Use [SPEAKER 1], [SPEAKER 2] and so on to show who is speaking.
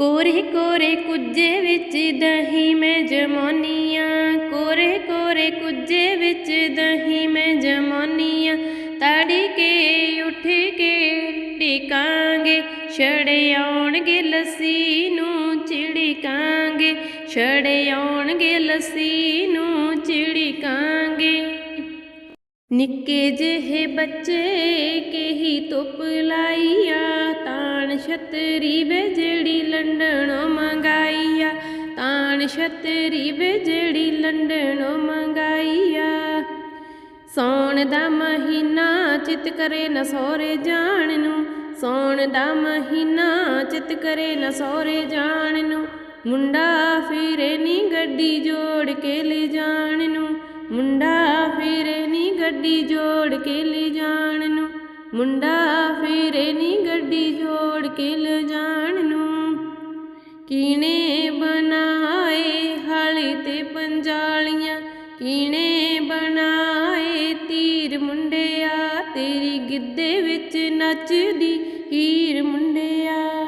[SPEAKER 1] ਕੋਰੇ ਕੋਰੇ ਕੁੱਜੇ ਵਿੱਚ ਦਹੀਂ ਮੈਂ ਜਮਾਨੀਆਂ। ਕੋਰੇ ਕੋਰੇ ਕੁੱਜੇ ਵਿੱਚ ਦਹੀਂ ਮੈਂ ਜਮਾਨੀਆਂ। ਤੜੀ ਕੇ, ਉੱਠ ਕੇ ਟਿਕਾਂਗੇ ਛੜੇ ਆਉਣਗੇ ਲੱਸੀ ਨੂੰ ਚਿੜਕਾਂਗੇ। ਛੜੇ ਆਉਣਗੇ ਲੱਸੀ ਨੂੰ ਚਿੜਕਾਂਗੇ। ਨਿੱਕੇ ਜਿਹੇ ਬੱਚੇ, ਕਹੀ ਧੁੱਪ ਲਾਈਆ ਤਾਣ ਛਤਰੀ ਵੇ ਜਿਹੜੀ ਮੰਗਾਈਆ, ਤਾਣ ਛਤਰੀ ਵੇ ਜਿਹੜੀ ਲੰਡਨੋਂ ਮੰਗਾਈਆ। ਸੌਣ ਦਾ ਮਹੀਨਾ ਚਿਤ ਕਰੇ ਨਾ ਸੋਰੇ ਜਾਣ ਨੂੰ, ਸੌਣ ਦਾ ਮਹੀਨਾ ਚਿਤ ਕਰੇ ਨਾ ਸੋਰੇ ਜਾਣ ਨੂੰ। ਮੁੰਡਾ ਫਿਰੇ ਨੀ ਗੱਡੀ ਜੋੜ ਕੇ ਲੈ ਜਾਣ ਨੂੰ, ਮੁੰਡਾ ਫਿਰੇ ਨੀ ਗੱਡੀ ਜੋੜ ਕੇ ਲੈ ਜਾਣ ਨੂੰ, ਮੁੰਡਾ ਫਿਰੇ ਨੀ ਗੱਡੀ ਜੋੜ ਕੇ ਲੈ ਜਾਣ ਕੀਨੇ ਬਣਾਏ, ਹਾਲੇ ਤੇ ਪੰਜਾਲੀਆਂ। ਕੀਨੇ ਬਣਾਏ, ਤੀਰ ਮੁੰਡਿਆ, ਤੇਰੀ ਗਿੱਧੇ ਵਿੱਚ ਨੱਚਦੀ ਹੀਰ ਮੁੰਡਿਆ।